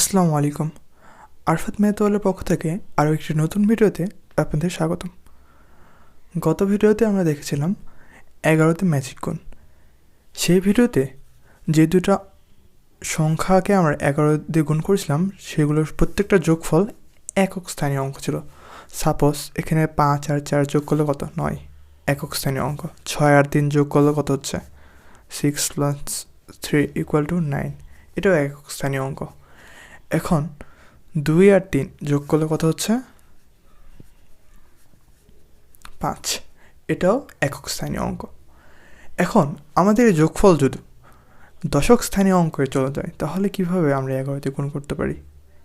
আসসালামু আলাইকুম। আরফাত মেহতওয়ালের পক্ষ থেকে আরও একটি নতুন ভিডিওতে আপনাদের স্বাগতম। গত ভিডিওতে আমরা দেখেছিলাম এগারোতে ম্যাজিক গুণ। সেই ভিডিওতে যে দুটা সংখ্যাকে আমরা এগারো দিয়ে গুণ করেছিলাম, সেগুলোর প্রত্যেকটা যোগফল একক স্থানীয় অঙ্ক ছিল। সাপোজ এখানে পাঁচ আর চার যোগ করলে কত? নয়। একক স্থানীয় অঙ্ক। ছয় আর তিন যোগ করলে কত হচ্ছে? Six plus three equal to nine এটাও একক স্থানীয় অঙ্ক। এখন দুই আর তিন যোগ করলে কত হচ্ছে? পাঁচ। এটাও একক স্থানীয় অঙ্ক। এখন আমাদের যোগফল যদি দশক স্থানীয় অঙ্কে চলে যায়, তাহলে কীভাবে আমরা এগারোতে গুণ করতে পারি?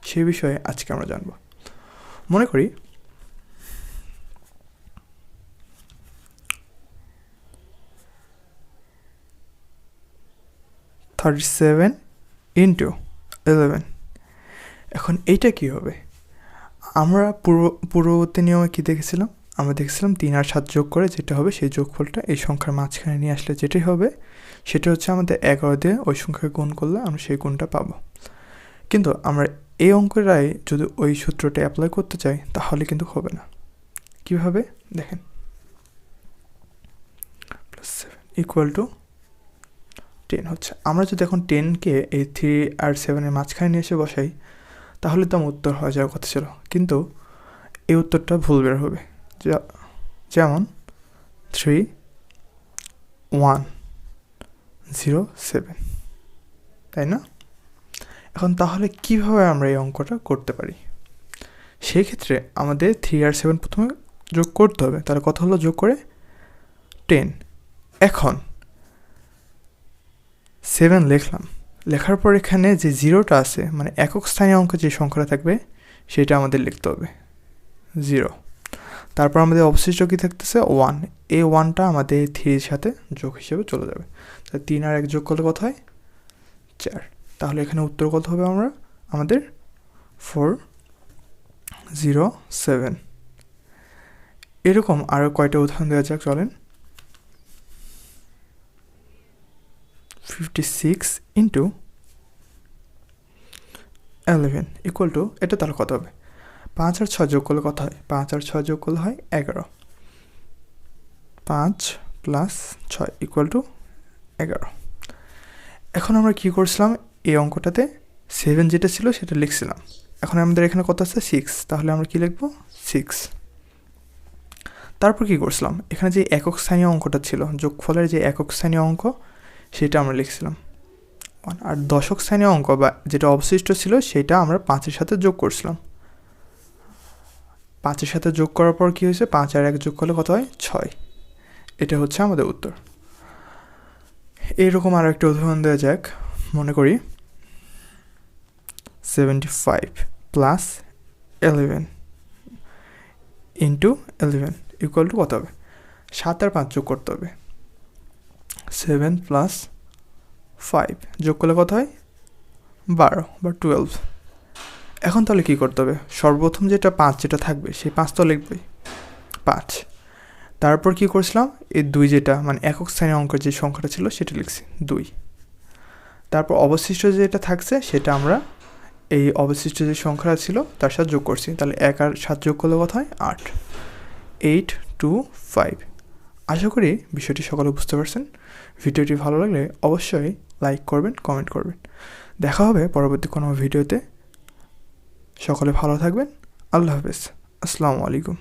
সে বিষয়ে আজকে আমরা জানব। মনে করি থার্টি সেভেন ইন্টু ইলেভেন এখন এইটা কী হবে? আমরা পূর্ব, পূর্ববর্তী নিয়মে কী দেখেছিলাম? আমরা দেখেছিলাম তিন আর সাত যোগ করে যেটা হবে সেই যোগফলটা এই সংখ্যার মাঝখানে নিয়ে আসলে যেটাই হবে, সেটা হচ্ছে আমাদের এগারো দিয়ে ওই সংখ্যাকে গুণ করলে আমরা সেই গুণটা পাবো। কিন্তু আমরা এই অঙ্কটাই যদি ওই সূত্রটা অ্যাপ্লাই করতে চাই, তাহলে কিন্তু হবে না। কীভাবে? দেখেন। Plus seven equal to ten হচ্ছে। আমরা যদি এখন টেনকে এই থ্রি আর সেভেনের মাঝখানে নিয়ে এসে বসাই তাহলে তো আমার উত্তর হয়ে যাওয়ার কথা ছিল। কিন্তু এই উত্তরটা ভুল বের হবে। যেমন থ্রি ওয়ান জিরো সেভেন তাই না? এখন তাহলে কীভাবে আমরা এই অঙ্কটা করতে পারি? সেই ক্ষেত্রে আমাদের থ্রি আর সেভেন প্রথমে যোগ করতে হবে। তাহলে কত হলো যোগ করে? টেন এখন সেভেন লিখলাম। লেখার পর এখানে যে জিরোটা আছে মানে একক স্থানীয় অঙ্ক যে সংখ্যাটা থাকবে, সেটা আমাদের লিখতে হবে। জিরো। তারপর আমাদের অবশিষ্ট কী থাকতেছে? ওয়ান। এই ওয়ানটা আমাদের থ্রির সাথে যোগ হিসেবে চলে যাবে। তাহলে তিন আর এক যোগ করলে কত হয়? চার। তাহলে এখানে উত্তর কত হবে আমরা? আমাদের ফোর, জিরো, সেভেন। এরকম আরও কয়টা উদাহরণ দেওয়া যাক, চলেন। Fifty six into eleven equal to এটা তাহলে কত হবে? পাঁচ আর ছয় যোগ করলে কত হয়? পাঁচ আর ছয় যোগ করলে হয় এগারো। পাঁচ প্লাস ছয় ইকুয়াল টু এগারো। এখন আমরা কী করছিলাম? এই অঙ্কটাতে সেভেন যেটা ছিল সেটা লিখছিলাম। এখন আমাদের এখানে কত আছে? সিক্স তাহলে আমরা কী লিখব? সিক্স তারপর কী করছিলাম? এখানে যে একক স্থানীয় অঙ্কটা ছিল, যোগফলের যে একক স্থানীয় অঙ্ক সেটা আমরা লিখছিলাম। ওয়ান আর দশক স্থানীয় অঙ্ক বা যেটা অবশিষ্ট ছিল, সেটা আমরা পাঁচের সাথে যোগ করছিলাম। পাঁচের সাথে যোগ করার পর কী হয়েছে? পাঁচ আর এক যোগ করলে কত হয়? ছয়। এটা হচ্ছে আমাদের উত্তর। এইরকম আরও একটা উদাহরণ দেওয়া যাক, মনে করি। Seventy five plus eleven into eleven equal to কত হবে? সাত আর পাঁচ যোগ করতে হবে। সেভেন প্লাস ফাইভ যোগ করলে কত হয়? বারো বা টুয়েলভ এখন তাহলে কী করতে হবে? সর্বপ্রথম যেটা পাঁচ যেটা থাকবে, সেই পাঁচ তো লিখবেই। পাঁচ। তারপর কী করছিলাম? এই দুই যেটা মানে একক স্থানীয় অঙ্কের যে সংখ্যাটা ছিল, সেটা লিখছি। দুই। তারপর অবশিষ্ট যেটা থাকছে, সেটা আমরা এই অবশিষ্ট যে সংখ্যাটা ছিল, তার সাথে যোগ করছি। তাহলে এক আর সাত যোগ করলে কত হয়? আট। এইট টু ফাইভ আশা করি বিষয়টি সকলে বুঝতে পারছেন। ভিডিওটি ভালো লাগলে অবশ্যই লাইক করবেন, কমেন্ট করবেন। দেখা হবে পরবর্তী কোনো ভিডিওতে। সকলে ভালো থাকবেন। আল্লাহ হাফেজ। আসসালামু আলাইকুম।